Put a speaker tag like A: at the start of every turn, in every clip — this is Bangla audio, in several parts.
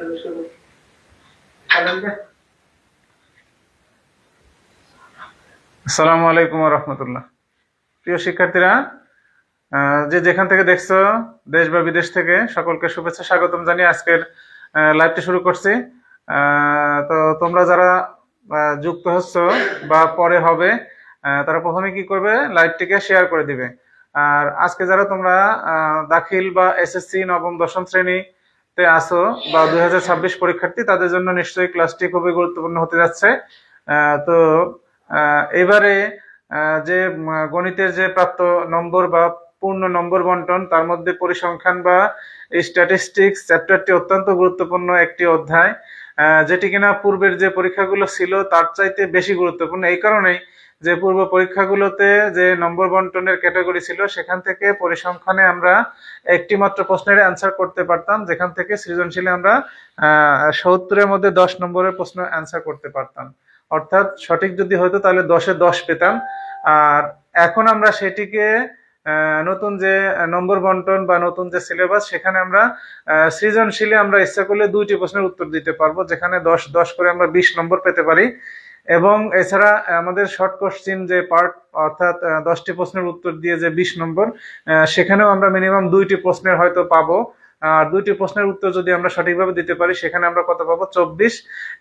A: শুরু শুরু
B: আসসালামু আলাইকুম রহমতুল্লাহ। প্রিয় শিক্ষার্থীরা যে যেখান থেকে দেখছ, দেশ বা বিদেশ থেকে, সকলকে শুভেচ্ছা, স্বাগতম জানিয়ে আজকের লাইভটি শুরু করছি। তো তোমরা যারা যুক্ত হচ্ছ বা পরে হবে তারা প্রথমে কি করবে লাইভটিকে শেয়ার করে দিবে। আর আজকে যারা তোমরা দাখিল বা এসএসসি নবম, দশম শ্রেণীতে আসো বা দুই হাজার ছাব্বিশ পরীক্ষার্থী, তাদের জন্য নিশ্চয়ই ক্লাসটি খুবই গুরুত্বপূর্ণ হতে যাচ্ছে। তো এবারে যে গণিতের যে প্রাপ্ত নম্বর বা পূর্ণ নম্বর বন্টন, তার মধ্যে পরিসংখ্যান বা স্ট্যাটিস্টিক্স চ্যাপ্টারটি অত্যন্ত গুরুত্বপূর্ণ একটি অধ্যায় যেটি কিনা পূর্বের যে পরীক্ষাগুলো ছিল তার চাইতে বেশি গুরুত্বপূর্ণ। এই কারণেই যে পূর্ব পরীক্ষাগুলোতে যে নম্বর বন্টনের ক্যাটাগরি ছিল, সেখান থেকে পরিসংখ্যানে আমরা একটি মাত্র প্রশ্নের অ্যান্সার করতে পারতাম, যেখান থেকে সৃজনশীলে আমরা সত্তরের মধ্যে দশ নম্বরের প্রশ্ন অ্যান্সার করতে পারতাম। অর্থাৎ সঠিক যদি হতো তাহলে দশে দশ পেতাম। আর এখন আমরা সেটিকে নতুন যে নম্বর বন্টন বা নতুন যে সিলেবাস সেখানে আমরা সৃজনশীলে আমরা ইচ্ছা করলে দুইটি প্রশ্নের উত্তর দিতে পারব, যেখানে দশ দশ করে আমরা বিশ নম্বর পেতে পারি। এবং এছাড়া আমাদের শর্ট কোশ্চিন যে পার্ট অর্থাৎ দশটি প্রশ্নের উত্তর দিয়ে যে বিশ নম্বর সেখানেও আমরা মিনিমাম দুইটি প্রশ্নের হয়তো পাবো। আর দুইটি প্রশ্নের উত্তর যদি আমরা সঠিকভাবে দিতে পারি সেখানে আমরা কত পাবো? চব্বিশ।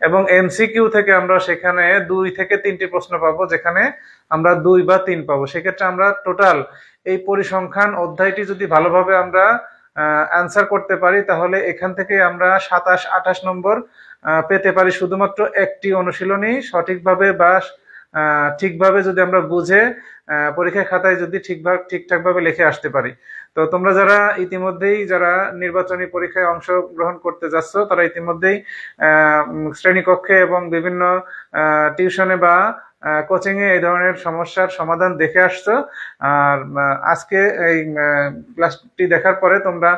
B: এবং এমসিকিউ থেকে আমরা সেখানে দুই থেকে তিনটি প্রশ্ন পাবো যেখানে আমরা দুই বা তিন পাবো। সেক্ষেত্রে আমরা টোটাল এই পরিসংখ্যান অধ্যায়টি যদি ভালোভাবে আমরা অ্যান্সার করতে পারি তাহলে এখান থেকে আমরা সাতাশ আঠাশ নম্বর পেতে পারি। শুধুমাত্র একটি অনুশীলনী সঠিকভাবে বা ঠিকভাবে যদি আমরা বুঝে আহ, পরীক্ষা খাতায় যদি ঠিকভাবে ঠিকঠাকভাবে লিখে আসতে পারি। তো তোমরা যারা ইতিমধ্যেই যারা নির্বাচনী পরীক্ষায় অংশগ্রহণ করতে যাচ্ছ, তারা ইতিমধ্যেই শ্রেণীকক্ষে এবং বিভিন্ন টিউশনে বা কোচিং এ এই ধরনের সমস্যার সমাধান দেখে আসছো। আর আজকে এই ক্লাসটি দেখার পরে তোমরা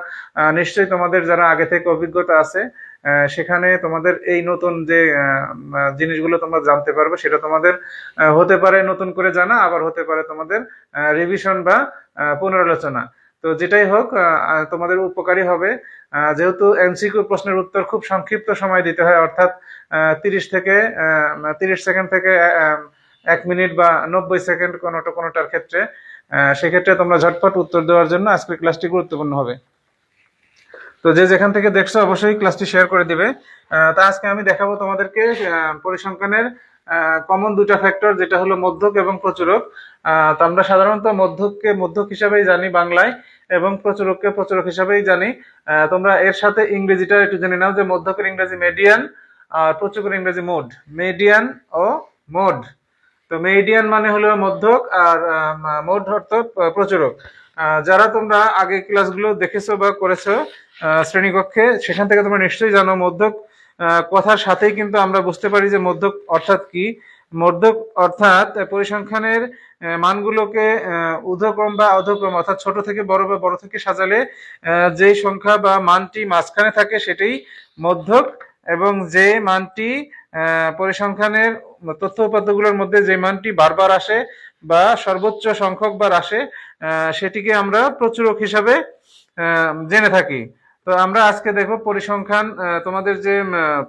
B: নিশ্চয়ই তোমাদের যারা আগে থেকে অভিজ্ঞতা আছে সেখানে তোমাদের এই নতুন যে জিনিসগুলো তোমরা জানতে পারবে, সেটা তোমাদের হতে পারে নতুন করে জানা, আবার হতে পারে তোমাদের রিভিশন বা পুনরালোচনা। তো যেটাই হোক তোমাদের উপকারী হবে। যেহেতু এমসিকিউ প্রশ্নের উত্তর খুব সংক্ষিপ্ত সময় দিতে হয়, অর্থাৎ তিরিশ থেকে তিরিশ সেকেন্ড থেকে এক মিনিট বা নব্বই সেকেন্ড কোনোটা, কোনোটার ক্ষেত্রে সেক্ষেত্রে তোমরা ঝটপট উত্তর দেওয়ার জন্য আজকের ক্লাসটি গুরুত্বপূর্ণ হবে। তো যে যেখান থেকে দেখছ, অবশ্যই ক্লাসটি শেয়ার করে দিবে। তা আজকে আমি দেখাবো তোমাদেরকে পরিসংখ্যানের কমন দুটা ফ্যাক্টর যেটা হলো মধ্যক এবং প্রচুরক। তো আমরা সাধারণত মধ্যককে মধ্যক হিসাবেই জানি বাংলায় এবং প্রচুরককে প্রচুরক হিসাবেই জানি। তোমরা এর সাথে ইংরেজিটা একটু জেনে নাও যে মধ্যকের ইংরেজি মেডিয়ান আর প্রচুরকের ইংরেজি মোড মেডিয়ান ও মোড তো মেডিয়ান মানে হলো মধ্যক আর মোড অর্থ প্রচুরক। যারা তোমরা আগে ক্লাসগুলো দেখেছ বা করেছ শ্রেণীকক্ষে, সেখান থেকে তোমরা নিশ্চয়ই জানো মধ্যক কথার সাথেই কিন্তু আমরা বুঝতে পারি যে মধ্যক অর্থাৎ কি? মধ্যক অর্থাৎ পরিসংখ্যানের মানগুলোকে ঊর্ধ্বক্রম বা অধক্রম অর্থাৎ ছোট থেকে বড় বা বড় থেকে সাজালে যেই সংখ্যা বা মানটি মাঝখানে থাকে সেটাই মধ্যক এবং যে মানটি পরিসংখ্যানের তথ্য উপাত্তগুলোর মধ্যে যে মানটি বারবার আসে বা সর্বোচ্চ সংখ্যক বার আসে সেটিকে আমরা প্রচুরক হিসাবে জেনে থাকি। তো আমরা আজকে দেখো পরিসংখ্যান তোমাদের যে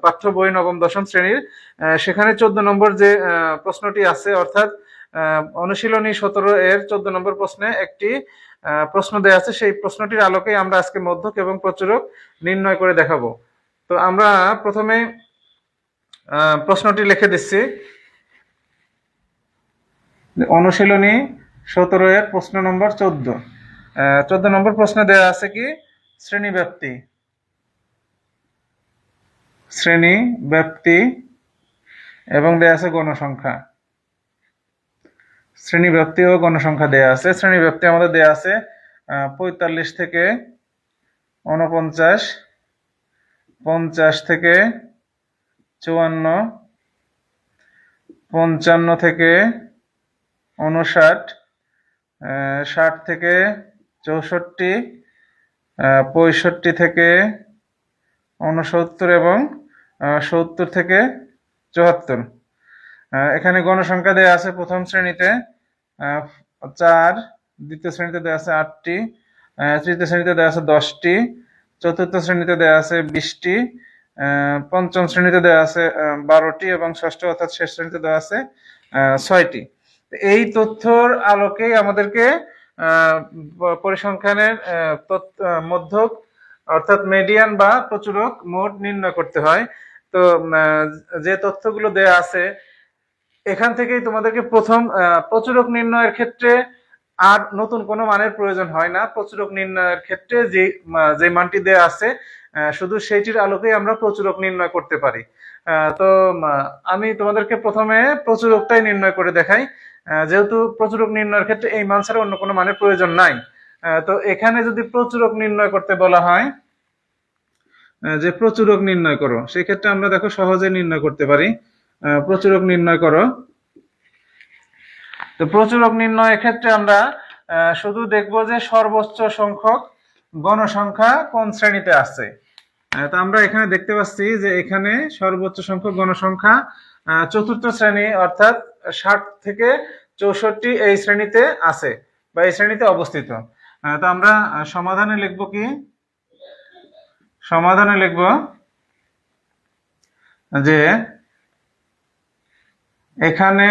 B: পাঠ্য বই নবম, দশম শ্রেণির সেখানে চোদ্দ নম্বর যে প্রশ্নটি আছে, অর্থাৎ অনুশীলনী সতেরো এর চোদ্দ নম্বর প্রশ্নে একটি প্রশ্ন দেওয়া আছে। সেই প্রশ্নটির আলোকে আমরা আজকে মধ্যক এবং প্রচুরক নির্ণয় করে দেখাবো। তো আমরা প্রথমে প্রশ্নটি লিখে দিচ্ছি। অনুশীলনী সতেরো এর প্রশ্ন নম্বর চোদ্দ। চোদ্দ নম্বর প্রশ্নে দেওয়া আছে কি শ্রেণি ব্যাপ্তি শ্রেণি ব্যাপ্তি এবং দেয়া আছে গণসংখ্যা। শ্রেণি ব্যাপ্তি ও গণসংখ্যা দেয়া আছে। শ্রেণি ব্যাপ্তি আমাদের দেয়া আছে পঁয়তাল্লিশ থেকে উনপঞ্চাশ পঞ্চাশ থেকে চুয়ান্ন, পঞ্চান্ন থেকে উনষাট ষাট থেকে চৌষট্টি পঁয়ষট্টি থেকে উনসত্তর এবং সত্তর থেকে চুয়াত্তর। এখানে গণসংখ্যা দেওয়া আছে প্রথম শ্রেণীতে চার, দ্বিতীয় শ্রেণীতে দেওয়া আছে আটটি তৃতীয় শ্রেণীতে দেওয়া আছে দশটি, চতুর্থ শ্রেণীতে দেওয়া আছে বিশটি পঞ্চম শ্রেণীতে দেওয়া আছে বারোটি এবং ষষ্ঠ অর্থাৎ শেষ শ্রেণীতে দেওয়া আছে ছয়টি। এই তথ্যর আলোকেই আমাদেরকে পরিসংখ্যানের মধ্যক, অর্থাৎ মিডিয়ান বা প্রচুরক মোট নির্ণয় করতে হয়। তো যে তথ্যগুলো দেয়া আছে, এখান থেকেই তোমাদেরকে প্রথম প্রচুরক নির্ণয়ের ক্ষেত্রে আর নতুন কোনো মানের প্রয়োজন হয় না। প্রচুরক নির্ণয়ের ক্ষেত্রে যে যে মানটি দেয়া আছে শুধু সেইটির আলোকেই আমরা প্রচুরক নির্ণয় করতে পারি। তো আমি তোমাদেরকে প্রথমে প্রচুরকটাই নির্ণয় করে দেখাই। যেহেতু প্রচুরক নির্ণয়ের ক্ষেত্রে এই মান ছাড়া অন্য কোনো মানের প্রয়োজন নাই। তো এখানে যদি প্রচুরক নির্ণয় করতে বলা হয় যে প্রচুরক নির্ণয় করো সেই ক্ষেত্রে আমরা দেখো সহজে নির্ণয় করতে পারি। প্রচুরক নির্ণয় করো। তো প্রচুরক নির্ণয়ের ক্ষেত্রে আমরা শুধু দেখব যে সর্বোচ্চ সংখ্যক গণসংখ্যা কোন শ্রেণীতে আছে তো আমরা এখানে দেখতে পাচ্ছি যে এখানে সর্বোচ্চ সংখ্যক গণসংখ্যা চতুর্থ শ্রেণি অর্থাৎ ষাট থেকে চৌষট্টি এই শ্রেণীতে আছে বা এই শ্রেণীতে অবস্থিত। তো আমরা সমাধানে লিখব কি? সমাধানে লিখব যে এখানে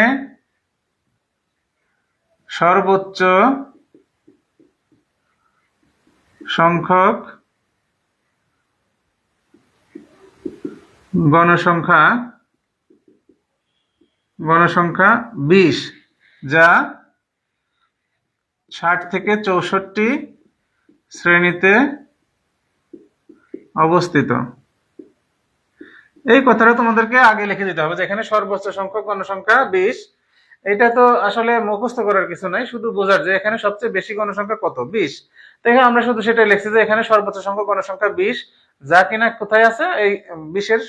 B: সর্বোচ্চ সংখ্যক গণসংখ্যা গণসংখ্যা বিশ, যা ষাট থেকে চৌষট্টি শ্রেণীতে অবস্থিত। এই কথাটা তোমাদেরকে আগে লিখে দিতে হবে যে এখানে সর্বোচ্চ সংখ্যক গণসংখ্যা বিশ। এটা তো আসলে মুখস্থ করার কিছু নাই, শুধু বোঝার যে এখানে সবচেয়ে বেশি গণসংখ্যা কত? বিশ। তো এখানে আমরা শুধু সেটাই লিখছি যে এখানে সর্বোচ্চ সংখ্যক গণসংখ্যা বিশ। যা কিনা কোথায় আছে, এই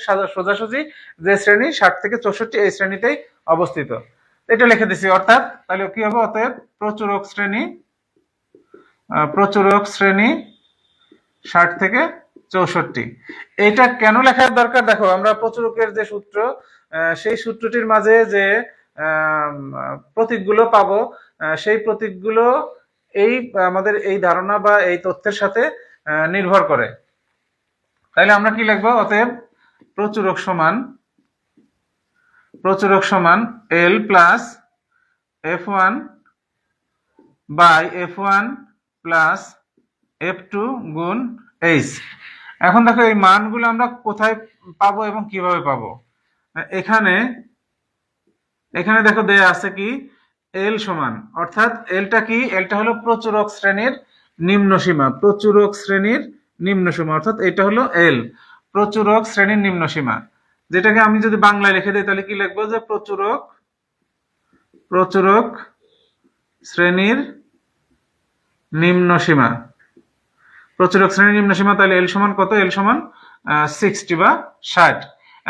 B: সাজা- সোজাসুজি যে শ্রেণি, ষাট থেকে চৌষট্টি এই শ্রেণীতেই অবস্থিত। এটা লিখে দিছি, অর্থাৎ তাহলে কি হবে? অতএব প্রচুরক শ্রেণি প্রচুরক শ্রেণি, ষাট থেকে চৌষট্টি। এটা কেন লেখার দরকার? দেখো, আমরা প্রচুরকের যে সূত্র সেই সূত্রটির মাঝে যে প্রতীকগুলো পাবো সেই প্রতীকগুলো এই, আমাদের এই ধারণা বা এই তথ্যের সাথে নির্ভর করে। তাহলে আমরা কি লিখব? অতএব প্রচুরক সমান প্রচুরক সমান L plus F one by F one plus F two গুণ এইচ এখন দেখো এই মানগুলো আমরা কোথায় পাবো এবং কীভাবে পাবো? এখানে এখানে দেখো দেয়া আছে কি? এল সমান, অর্থাৎ এলটা কি? এলটা হলো প্রচুরক শ্রেণির নিম্ন সীমা, প্রচুরক শ্রেণির নিম্ন সীমা, অর্থাৎ এটা হলো এল প্রচুরক শ্রেণির নিম্ন সীমা। যেটাকে আমি যদি বাংলায় লিখে দিই, তাহলে কি লিখব? যে প্রচুরক প্রচুরক শ্রেণির নিম্ন সীমা। প্রচুরক শ্রেণির নিম্ন সীমা, তাহলে এল সমান কত? এল সমান সিক্সটি বা ষাট।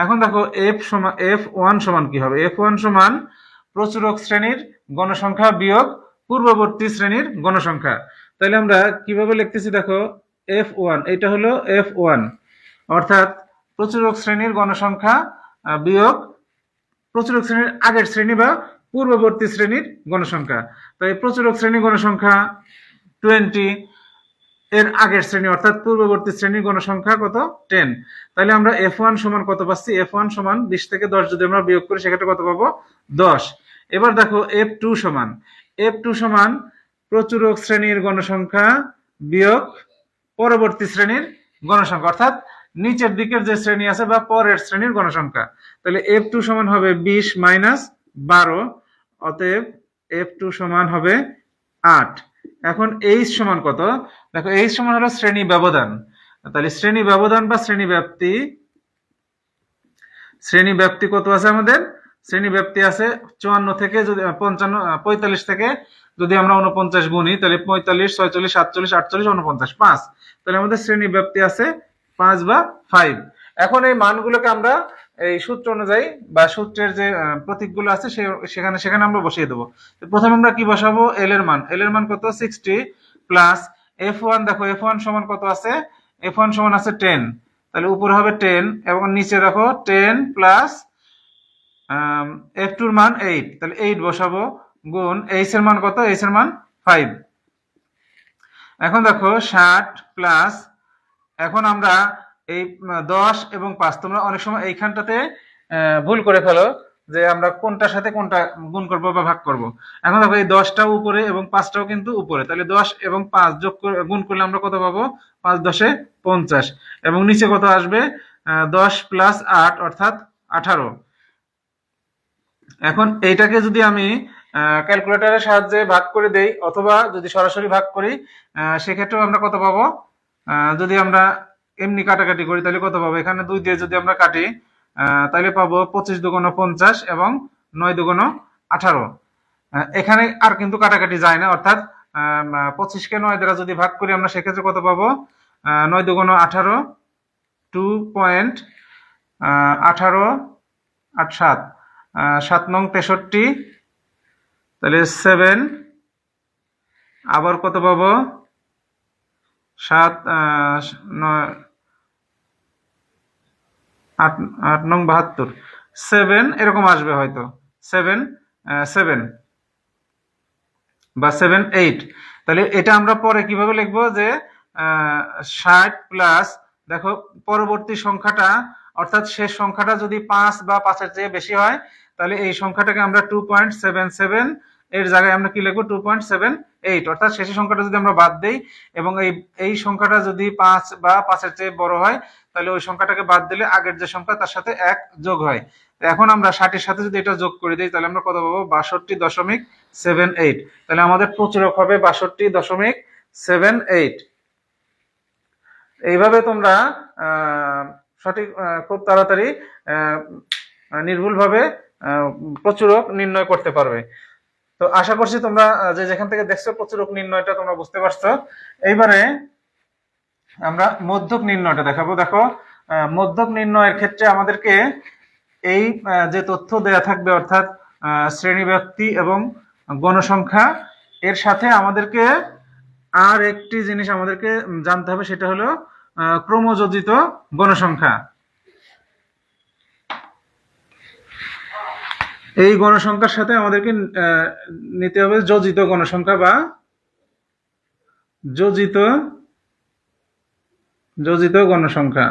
B: এখন দেখো এফ সমান এফ ওয়ান সমান কি হবে? এফ ওয়ান সমান প্রচুরক শ্রেণির গণসংখ্যা বিয়োগ পূর্ববর্তী শ্রেণির গণসংখ্যা। তাহলে আমরা কীভাবে লিখতেছি দেখো? এফ ওয়ান এটা হলো এফ ওয়ান অর্থাৎ প্রচুরক শ্রেণির গণসংখ্যা বিয়োগ প্রচুরক শ্রেণির আগের শ্রেণি বা পূর্ববর্তী শ্রেণির গণসংখ্যা। তাই প্রচুরক শ্রেণির গণসংখ্যা টোয়েন্টি এর আগের শ্রেণি অর্থাৎ পূর্ববর্তী শ্রেণির গণসংখ্যা কত? টেন তাহলে আমরা এফ ওয়ান সমান কত পাচ্ছি? এফ ওয়ান সমান বিশ থেকে দশ। যদি আমরা বিয়োগ করি, সেক্ষেত্রে কত পাবো? দশ। এবার দেখো এফ টু সমান। এফ টু সমান প্রচুরক শ্রেণির গণসংখ্যা বিয়োগ পরবর্তী শ্রেণির গণসংখ্যা, অর্থাৎ নিচের দিকের যে শ্রেণি আছে বা পরের শ্রেণির গণসংখ্যা। তাহলে এফ টু সমান হবে বিশ মাইনাস বারো, অতএব এফ টু সমান হবে আট। এখন এইচ সমান কত? দেখো এইচ সমান হলো শ্রেণি ব্যবধান। তাহলে শ্রেণি ব্যবধান বা শ্রেণি ব্যাপ্তি শ্রেণি ব্যাপ্তি কত আছে আমাদের? শ্রেণি ব্যাপ্তি আছে চুয়ান্ন থেকে যদি পঞ্চান্ন পঁয়তাল্লিশ থেকে যদি আমরা উনপঞ্চাশ গুণি তাহলে পঁয়তাল্লিশ, ছয়চল্লিশ, সাতচল্লিশ, আটচল্লিশ উনপঞ্চাশ পাঁচ। তাহলে আমাদের শ্রেণি ব্যাপ্তি আছে পাঁচ বা ফাইভ এখন এই মানগুলোকে আমরা এই সূত্র অনুযায়ী বা সূত্রের যে প্রতীকগুলো আছে সেখানে সেখানে আমরা বসিয়ে দেবো। প্রথমে আমরা কি বসাবো? এল এর মান। এল এর মান কত? সিক্সটি প্লাস এফ ওয়ান দেখো এফ ওয়ান সমান কত আছে? এফ ওয়ান সমান আছে টেন তাহলে উপরে হবে টেন এবং নিচে দেখো টেন প্লাস এফ টুর মান এইট তাহলে এইট বসাবো, গুণ এইচ এর মান কত? এইচ এর মান ফাইভ এখন দেখো, ষাট প্লাস এখন আমরা এই দশ এবং পাঁচ, তোমরা অনেক সময় এইখানটাতে ভুল করে ফেলো যে আমরা কোনটার সাথে কোনটা গুণ করব বা ভাগ করব। এখন দেখো, এই দশটাও উপরে এবং পাঁচটাও কিন্তু উপরে। তাহলে দশ এবং পাঁচ যোগ করে, গুণ করলে আমরা কত পাবো? পাঁচ দশে পঞ্চাশ। এবং নিচে কত আসবে? দশ প্লাস আট, অর্থাৎ আঠারো। এখন এইটাকে যদি আমি ক্যালকুলেটরের সাহায্যে ভাগ করে দেই, অথবা যদি সরাসরি ভাগ করি সেক্ষেত্রেও আমরা কত পাবো? যদি আমরা এমনি কাটাকাটি করি, তাহলে কত পাবো? এখানে দুই দিয়ে যদি আমরা কাটি তাহলে পাবো পঁচিশ দুগুণ পঞ্চাশ এবং নয় দুগুণ আঠারো। এখানে আর কিন্তু কাটাকাটি যায় না, অর্থাৎ পঁচিশকে নয় দ্বারা যদি ভাগ করি, আমরা সেক্ষেত্রে কত পাবো? নয় দুগুণ আঠারো টু পয়েন্ট আঠারো, আট সাত। সাত নং তেষট্টি। তাহলে সেভেন আবার কত পাবো? সাত আট আট নং বাহাত্তর। সেভেন এরকম আসবে হয়তো। সেভেন সেভেন বা সেভেন এইট তাহলে এটা আমরা পরে কীভাবে লিখব যে ষাট প্লাস দেখো, পরবর্তী সংখ্যাটা, অর্থাৎ শেষ সংখ্যাটা যদি পাঁচ বা পাঁচের চেয়ে বেশি হয় তাহলে এই সংখ্যাটাকে আমরা টু পয়েন্ট সেভেন সেভেন এর জায়গায় আমরা কি লিখব? টু পয়েন্ট সেভেন এইট অর্থাৎ শেষের সংখ্যাটা যদি আমরা বাদ দেই, এবং এই এই সংখ্যাটা যদি পাঁচ বা পাঁচের চেয়ে বড় হয়, তাহলে ওই সংখ্যাটাকে বাদ দিলে আগের যে সংখ্যা তার সাথে এক যোগ হয়। এখন আমরা ষাটের সাথে যদি এটা যোগ করে দিই, তাহলে আমরা কত পাবো? বাষট্টি দশমিক সেভেন এইট তাহলে আমাদের প্রচুরক হবে বাষট্টি দশমিক সেভেন এইট এইভাবে তোমরা সঠিক খুব তাড়াতাড়ি নির্ভুলভাবে প্রচুরক নির্ণয় করতে পারবে। তো আশা করছি তোমরা যে যেখান থেকে দেখছ প্রচুরক নির্ণয়টা তোমরা বুঝতে পারছ। এইবারে আমরা মধ্যক নির্ণয়টা দেখাবো। দেখো মধ্যক নির্ণয়ের ক্ষেত্রে আমাদেরকে এই যে তথ্য দেয়া থাকবে, অর্থাৎ শ্রেণি ব্যক্তি এবং গণসংখ্যা, এর সাথে আমাদেরকে আর একটি জিনিস আমাদেরকে জানতে হবে, সেটা হলো ক্রমযোজিত গণসংখ্যা। এই গণসংখ্যার সাথে আমাদেরকে নিতে হবে যোজিত গণসংখ্যা বা যোজিত যোজিত গণসংখ্যা।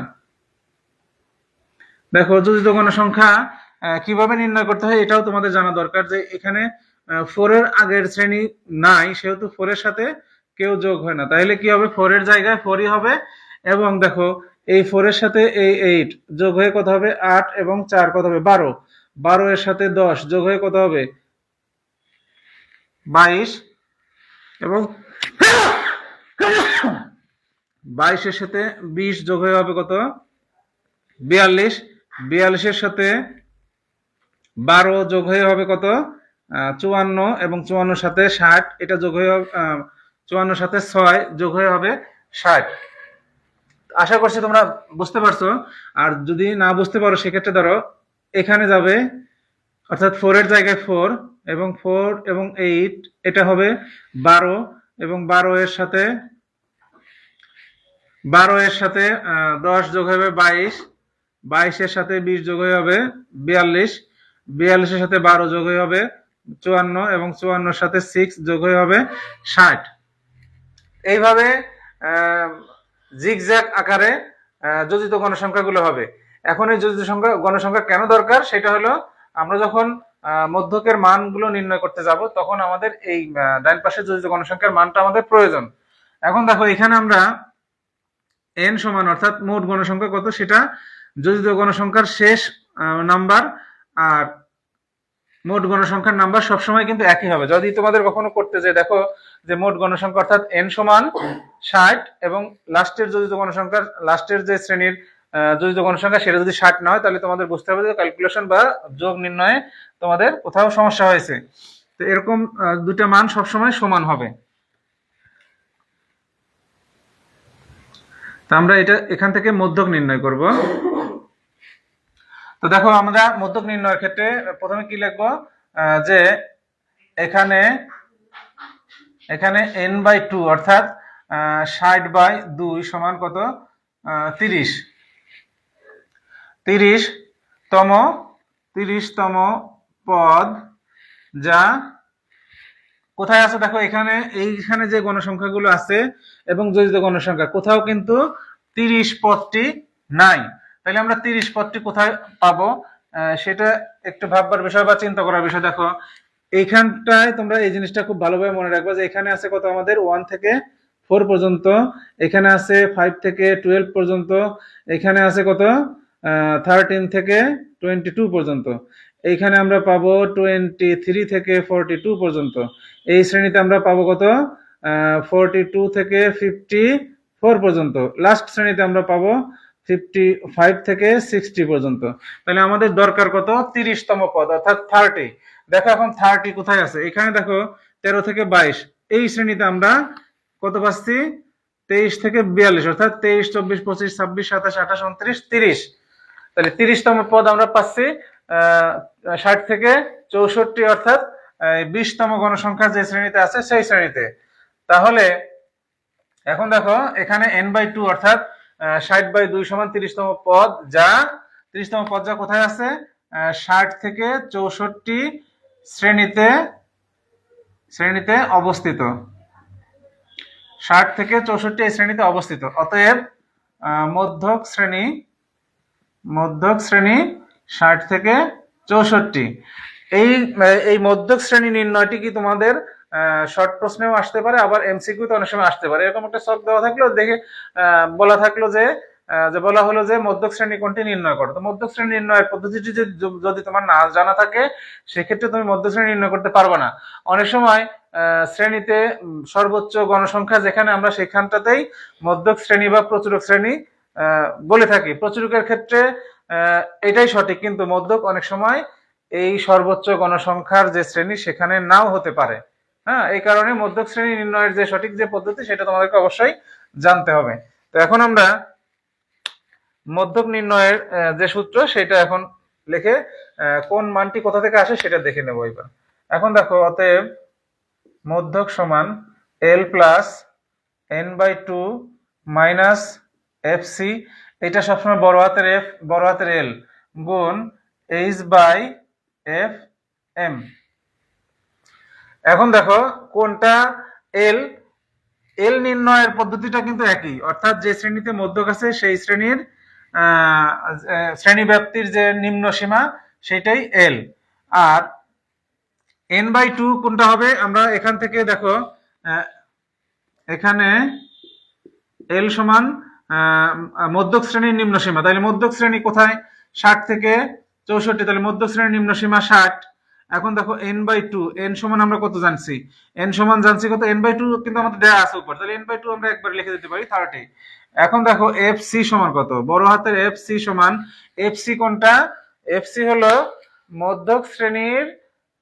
B: দেখো, যোজিত গণসংখ্যা কীভাবে নির্ণয় করতে হয় এটাও তোমাদের জানা দরকার যে এখানে ফোর এর আগের শ্রেণি নাই, সেহেতু ফোর এর সাথে কেউ যোগ হয় না। তাহলে কি হবে? ফোর এর জায়গায় ফোরই হবে এবং দেখো, এই ফোর এর সাথে এই এইট যোগ হয়ে কত হবে? আট এবং চার কত হবে? বারো। বারো এর সাথে দশ, যোগ হয়ে কত হবে? বাইশ এবং বাইশের সাথে বিশ যোগ হয়ে হবে কত? বিয়াল্লিশ। বিয়াল্লিশের সাথে বারো যোগ হয়ে হবে কত? চুয়ান্ন এবং চুয়ান্নর সাথে ষাট। এটা যোগ হয়ে চুয়ান্নর সাথে ছয় যোগ হয়ে হবে ষাট। আশা করছি তোমরা বুঝতে পারছ। আর যদি না বুঝতে পারো, সেক্ষেত্রে ধরো এখানে যাবে, অর্থাৎ ফোর এর জায়গায় ফোর এবং ফোর এবং এইট এটা হবে বারো এবং বারো এর সাথে, বারো এর সাথে দশ যোগ হবে বাইশ বাইশের সাথে বিশ যোগ হয়ে হবে বিয়াল্লিশ, বিয়াল্লিশের সাথে বারো যোগ হয়ে হবে চুয়ান্ন এবং চুয়ান্নর সাথে সিক্স যোগ হয়ে হবে ষাট। এইভাবে জিগজ্যাগ আকারে যোজিত গণসংখ্যাগুলো হবে। এখন এই যোজিত সংখ্যা, গণসংখ্যা কেন দরকার? সেটা হলো, আমরা যখন মধ্যকের মানগুলো নির্ণয় করতে যাব, তখন আমাদের এই ডাইন পাশে যোজিত গণসংখ্যার মানটা আমাদের প্রয়োজন। এখন দেখো, এখানে আমরা এন সমান, অর্থাৎ মোট গণসংখ্যা কত? সেটা যোজিত গণসংখ্যার শেষ নাম্বার, আর মোট গণসংখ্যার নাম্বার সবসময় কিন্তু একই হবে। যদি তোমাদের কখনো করতে যে, দেখো, যে মোট গণসংখ্যা, অর্থাৎ এন সমান ষাট এবং লাস্টের যোজিত গণসংখ্যার লাস্টের যে শ্রেণির আহ, যোগ অনুসংখ্যা সেটা যদি ষাট না হয় তাহলে তোমাদের বুঝতে হবে যে ক্যালকুলেশন বা যোগ নির্ণয়ে তোমাদের কোথাও সমস্যা হয়েছে। তো এরকম দুটা মান সবসময় সমান হবে। তো আমরা এটা এখান থেকে মধ্যক নির্ণয় করব। তো দেখো আমরা মধ্যক নির্ণয়ের ক্ষেত্রে প্রথমে কি লিখব? যে এখানে এখানে এন বাই টু অর্থাৎ ষাট বাই দুই সমান কত? তিরিশ। তিরিশ তম, তিরিশতম পদ, যা কোথায় আছে দেখো, এখানে, এইখানে যে গণসংখ্যাগুলো আছে এবং জড়িত গণসংখ্যা, কোথাও কিন্তু তিরিশ পদটি নাই। তাহলে আমরা তিরিশ পদটি কোথায় পাবো? সেটা একটু ভাববার বিষয় বা চিন্তা করার বিষয়। দেখো, এইখানটায় তোমরা এই জিনিসটা খুব ভালোভাবে মনে রাখবে যে এখানে আছে কত আমাদের? ওয়ান থেকে ফোর পর্যন্ত। এখানে আছে ফাইভ থেকে টুয়েলভ পর্যন্ত। এখানে আছে কত? থার্টিন থেকে টোয়েন্টি টু পর্যন্ত। এইখানে আমরা পাবো টোয়েন্টি থ্রি থেকে ফোরটি টু পর্যন্ত। এই শ্রেণীতে আমরা পাবো কত? ফোরটি টু থেকে ফিফটি ফোর পর্যন্ত। লাস্ট শ্রেণীতে আমরা পাবো ফিফটি ফাইভ থেকে সিক্সটি পর্যন্ত। তাহলে আমাদের দরকার কত? তিরিশতম পদ, অর্থাৎ থার্টি দেখো এখন থার্টি কোথায় আছে? এখানে দেখো, তেরো থেকে বাইশ। এই শ্রেণীতে আমরা কত পাচ্ছি? তেইশ থেকে বিয়াল্লিশ, অর্থাৎ তেইশ, চব্বিশ, পঁচিশ, ছাব্বিশ, সাতাশ, আঠাশ, উনত্রিশ, তিরিশ। তাহলে তিরিশতম পদ আমরা পাচ্ছি ষাট থেকে চৌষট্টি অর্থাৎ বিশতম গণসংখ্যা যে শ্রেণীতে আছে সেই শ্রেণীতে। তাহলে, এখন দেখো, এখানে এন বাই টু অর্থাৎ ষাট বাই দুই সমান তিরিশতম পদ যা, তিরিশতম পদ যা কোথায় আছে? ষাট থেকে চৌষট্টি শ্রেণীতে শ্রেণীতে অবস্থিত। ষাট থেকে চৌষট্টি শ্রেণীতে অবস্থিত। অতএব মধ্যক শ্রেণি মধ্যক শ্রেণি ষাট থেকে চৌষট্টি। এই এই মধ্যক শ্রেণি নির্ণয়টি কি তোমাদের শর্ট প্রশ্নেও আসতে পারে, আবার এমসিকিউ তো অনেক সময় আসতে পারে? এরকম একটা শখ দেওয়া থাকল দেখে বলা থাকল যে যে বলা হলো যে মধ্যক শ্রেণি কোনটি নির্ণয় করো। তো মধ্যক শ্রেণি নির্ণয়ের পদ্ধতিটি যদি তোমার না জানা থাকে, সেক্ষেত্রে তুমি মধ্যক শ্রেণি নির্ণয় করতে পারবে না। অনেক সময় শ্রেণীতে সর্বোচ্চ গণসংখ্যা যেখানে আমরা সেখানটাতেই মধ্যক শ্রেণি বা প্রচুরক শ্রেণি বলে থাকি, প্রচুরকের ক্ষেত্রে এটাই সঠিক, কিন্তু মধ্যক অনেক সময় এই সর্বোচ্চ গণসংখ্যার যে শ্রেণি সেখানে নাও হতে পারে। হ্যাঁ এই কারণে মধ্যক শ্রেণি নির্ণয়ের যে সঠিক যে পদ্ধতি, সেটা তোমাদেরকে অবশ্যই জানতে হবে। তো এখন আমরা মধ্যক নির্ণয়ের যে সূত্র, সেটা এখন লিখে কোন মানটি কোথা থেকে আসে সেটা দেখে নেব এবার। এখন দেখো, অতএব মধ্যক সমান L plus N by two minus F C এটা সবসময় বড় হাতের এফ বড় হাতের এল গুণ এইচ বাই এফ এম এখন দেখো, কোনটা এল এল নির্ণয়ের পদ্ধতিটা কিন্তু একই। অর্থাৎ যে শ্রেণীতে মধ্যক আছে, সেই শ্রেণির শ্রেণি ব্যাপ্তির যে নিম্ন সীমা, সেটাই এল আর এন বাই টু কোনটা হবে? আমরা এখান থেকে দেখো এখানে এল সমান মধ্যক শ্রেণির নিম্ন সীমা। তাহলে মধ্যক শ্রেণি কোথায়? ষাট থেকে চৌষট্টি। তাহলে মধ্যক শ্রেণির নিম্ন সীমা ষাট। এখন দেখো এন বাই টু এন সমান আমরা কত জানছি? এন সমান জানছি কত? এন বাই টু কিন্তু আমাদের দেয়া আছে উপর। তাহলে এন বাই টু আমরা একবার লিখে দিতে পারি থার্টি এখন দেখো এফ সি সমান কত? বড় হাতের এফ সি সমান এফ সি কোনটা? এফ সি হলো মধ্যক শ্রেণির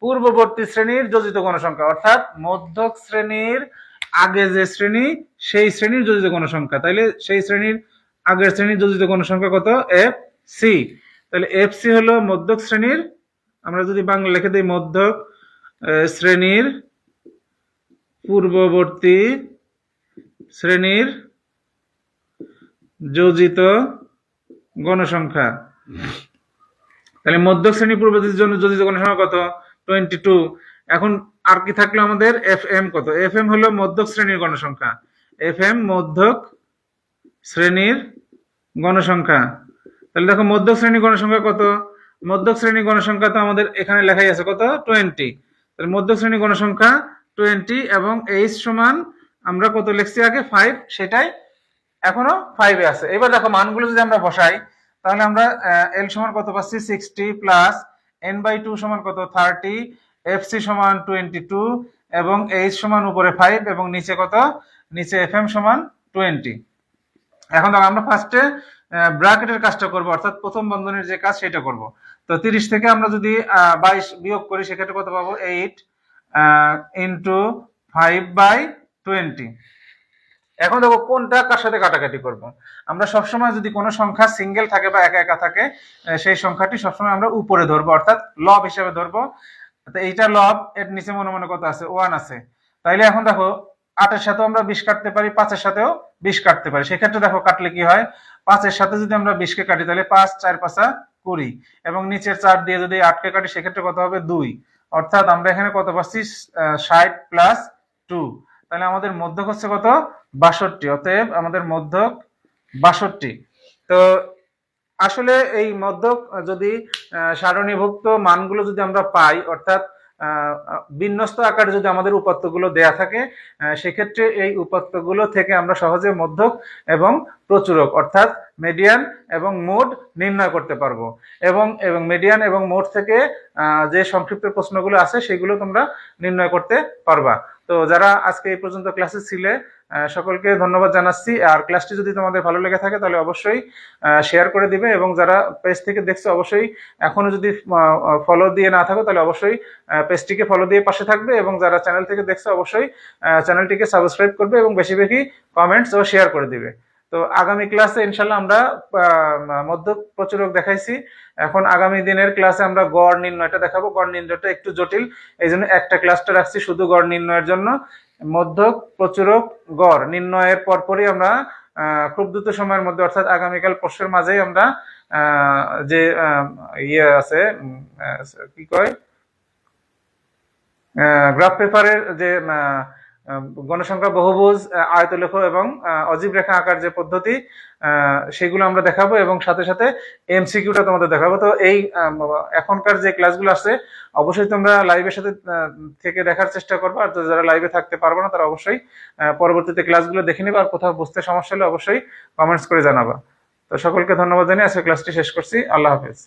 B: পূর্ববর্তী শ্রেণির যোজিত গণসংখ্যা অর্থাৎ মধ্যক শ্রেণির আগে যে শ্রেণি, সেই শ্রেণির যোজিত গণসংখ্যা তাইলে সেই শ্রেণির আগের শ্রেণির যোজিত গণসংখ্যা কত? এফ সি তাহলে এফ সি হলো মধ্যক শ্রেণির, আমরা যদি বাংলা লিখে দিই, মধ্যক শ্রেণির পূর্ববর্তী শ্রেণির যোজিত গণসংখ্যা তাহলে মধ্যক শ্রেণি পূর্ববর্তী জন্য যোজিত গণসংখ্যা কত? টোয়েন্টি টু এখন আর কি থাকল আমাদের? এফ এম কত? এফ এম হলো মধ্যক শ্রেণির গণসংখ্যা। এফ এম মধ্যক শ্রেণির গণসংখ্যা। তাহলে দেখো মধ্যক শ্রেণির গণসংখ্যা কত? মধ্যক শ্রেণির গণসংখ্যা তো আমাদের এখানে লেখাই আছে কত? টোয়েন্টি তাহলে মধ্যক শ্রেণির গণসংখ্যা টোয়েন্টি এবং এইচ সমান আমরা কত লিখছি আগে? ফাইভ সেটাই এখনও ফাইভে আছে। এবার দেখো মানগুলো যদি আমরা বসাই, তাহলে আমরা এল সমান কত পাচ্ছি? Sixty plus N by two সমান কত? থার্টি এফ সি সমান টোয়েন্টি টু এবং এইচ সমান উপরে ফাইভ এবং নিচে কত? নিচে এফ এম সমান টোয়েন্টি এখন দেখো আমরা ফার্স্টে ব্র্যাকেটের কাজটা করব, অর্থাৎ প্রথম বন্ধনের যে কাজ সেটা করব। তো তিরিশ থেকে আমরা যদি বাইশ বিয়োগ করি, সেক্ষেত্রে কত পাবো? Eight into five by twenty এখন দেখো কোনটা কার সাথে কাটাকাটি করব? আমরা সবসময় যদি কোনো সংখ্যা সিঙ্গেল থাকে বা একা একা থাকে সেই সংখ্যাটি সবসময় আমরা উপরে ধরবো, অর্থাৎ লব হিসেবে ধরবো। এইটা লব, এর নিচে মনে মনে কত আছে? ওয়ান আছে। তাইলে এখন দেখো, আটের সাথেও আমরা বিশ কাটতে পারি, পাঁচের সাথেও বিশ কাটতে পারি। সেক্ষেত্রে দেখো, কাটলে কি হয়? পাঁচের সাথে যদি আমরা বিশকে কাটি, তাহলে পাঁচ, চার, পাঁচা কুড়ি। এবং নিচের চার দিয়ে যদি আটকে কাটি, সেক্ষেত্রে কত হবে? দুই। অর্থাৎ আমরা এখানে কত পাচ্ছি? ষাট প্লাস টু তাহলে আমাদের মধ্যক হচ্ছে কত? বাষট্টি। অতএব আমাদের মধ্যক বাষট্টি। তো আসলে এই মধ্যক যদি সারণীভুক্ত মানগুলো যদি আমরা পাই, অর্থাৎ বিন্যস্ত আকারে যদি আমাদের উপাত্তগুলো দেয়া থাকে সেক্ষেত্রে এই উপাত্তগুলো থেকে আমরা সহজে মধ্যক এবং প্রচুরক, অর্থাৎ মিডিয়ান এবং মোড নির্ণয় করতে পারব। এবং এবং মিডিয়ান এবং মোড থেকে যে সংক্ষিপ্ত প্রশ্নগুলো আছে, সেগুলো তোমরা নির্ণয় করতে পারবা। তো যারা আজকে এই পর্যন্ত ক্লাসে ছিলে সকলকে ধন্যবাদ জানাচ্ছি। আর ক্লাসটি যদি তোমাদের ভালো লেগে থাকে, তাহলে অবশ্যই শেয়ার করে দিবে এবং যারা পেজ থেকে দেখছ, অবশ্যই এখনও যদি ফলো দিয়ে না থাকো, তাহলে অবশ্যই পেজটিকে ফলো দিয়ে পাশে থাকবে এবং যারা চ্যানেল থেকে দেখছ, অবশ্যই চ্যানেলটিকে সাবস্ক্রাইব করবে এবং বেশি বেশি কমেন্টস ও শেয়ার করে দিবে। তো আগামী ক্লাসে ইনশাল্লাহ আমরা মধ্য প্রচুরক দেখাইছি। এখন আগামী দিনের ক্লাসে আমরা গড় নির্ণয়টা দেখাবো। গড় নির্ণয়টা একটু জটিল এই জন্য একটা ক্লাসটা রাখছি শুধু গড় নির্ণয়ের জন্য। মধ্যক প্রচুরক গড় নির্ণয়ের পরপরই আমরা খুব দ্রুত সময়ের মধ্যে, অর্থাৎ আগামীকাল পরশুর মাঝেই আমরা যে ইয়ে আছে কি কয় গ্রাফ পেপারের যে গণসংখ্যা বহুভুজ আয়তলেখ এবং অজীব রেখা আঁকার যে পদ্ধতি সেগুলো আমরা দেখাবো এবং সাথে সাথে এমসিকিউটা তোমাদের দেখাবো। তো এই এখনকার যে ক্লাসগুলো আছে, অবশ্যই তোমরা লাইভের সাথে থেকে দেখার চেষ্টা করবে। আর যারা লাইভে থাকতে পারবে না, তারা অবশ্যই পরবর্তীতে ক্লাসগুলো দেখে নেবে। আর কোথাও বুঝতে সমস্যা হলে অবশ্যই কমেন্টস করে জানাবা। তো সকলকে ধন্যবাদ জানিয়ে আজকে ক্লাসটি শেষ করছি। আল্লাহ হাফেজ।